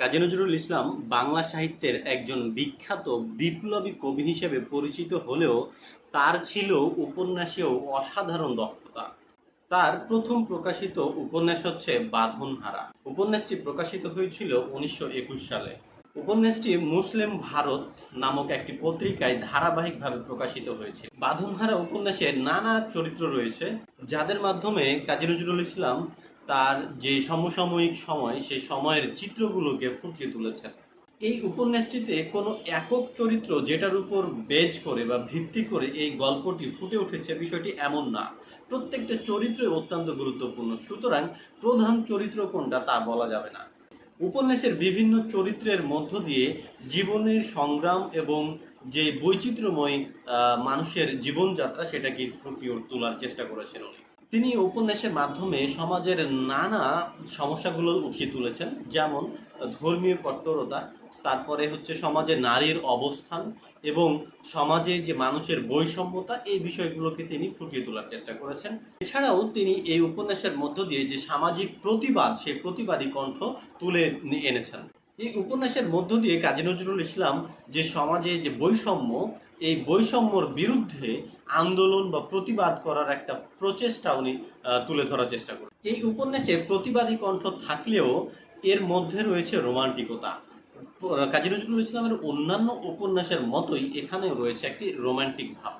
কাজী নজরুল ইসলাম বাংলা সাহিত্যের একজন বিখ্যাত বিপ্লবী কবি হিসেবে পরিচিত হলেও তার ছিল উপন্যাসেও অসাধারণ দক্ষতা। তার প্রথম প্রকাশিত উপন্যাস হচ্ছে বাঁধনহারা। উপন্যাসটি প্রকাশিত হয়েছিল উনিশশো একুশ সালে। উপন্যাসটি মুসলিম ভারত নামক একটি পত্রিকায় ধারাবাহিকভাবে প্রকাশিত হয়েছে। বাঁধনহারা উপন্যাসে নানা চরিত্র রয়েছে, যাদের মাধ্যমে কাজী নজরুল ইসলাম তার যে সমসাময়িক সময় সেই সময়ের চিত্রগুলোকে ফুটিয়ে তুলেছেন এই উপন্যাসটিতে কোনো একক চরিত্র যেটার উপর বেজ করে বা ভিত্তি করে এই গল্পটি ফুটে উঠেছে বিষয়টি এমন না। প্রত্যেকটা চরিত্রই অত্যন্ত গুরুত্বপূর্ণ। সুতরাং প্রধান চরিত্র কোনটা তা বলা যাবে না। উপন্যাসের বিভিন্ন চরিত্রের মধ্য দিয়ে জীবনের সংগ্রাম এবং যে বৈচিত্র্যময় মানুষের জীবনযাত্রা সেটাকে ফুটিয়ে তোলার চেষ্টা করেছেন উনি। তিনি উপন্যাসের মাধ্যমে সমাজের নানা সমস্যাগুলো উঠিয়ে তুলেছেন, যেমন ধর্মীয় কট্টরতা, তারপরে হচ্ছে সমাজে নারীর অবস্থান এবং সমাজে যে মানুষের বৈষম্যতা, এই বিষয়গুলোকে তিনি ফুটিয়ে তোলার চেষ্টা করেছেন। এছাড়াও তিনি এই উপন্যাসের মধ্য দিয়ে যে সামাজিক প্রতিবাদ, সেই প্রতিবাদী কণ্ঠ তুলে এনেছেন। এই উপন্যাসের মধ্য দিয়ে কাজী নজরুল ইসলাম যে সমাজে যে বৈষম্য, এই বৈষম্যর বিরুদ্ধে আন্দোলন বা প্রতিবাদ করার একটা প্রচেষ্টা উনি তুলে ধরার চেষ্টা করেন। এই উপন্যাসে প্রতিবাদী কণ্ঠ থাকলেও এর মধ্যে রয়েছে রোমান্টিকতা। কাজী নজরুল ইসলামের অন্যান্য উপন্যাসের মতোই এখানেও রয়েছে একটি রোমান্টিক ভাব।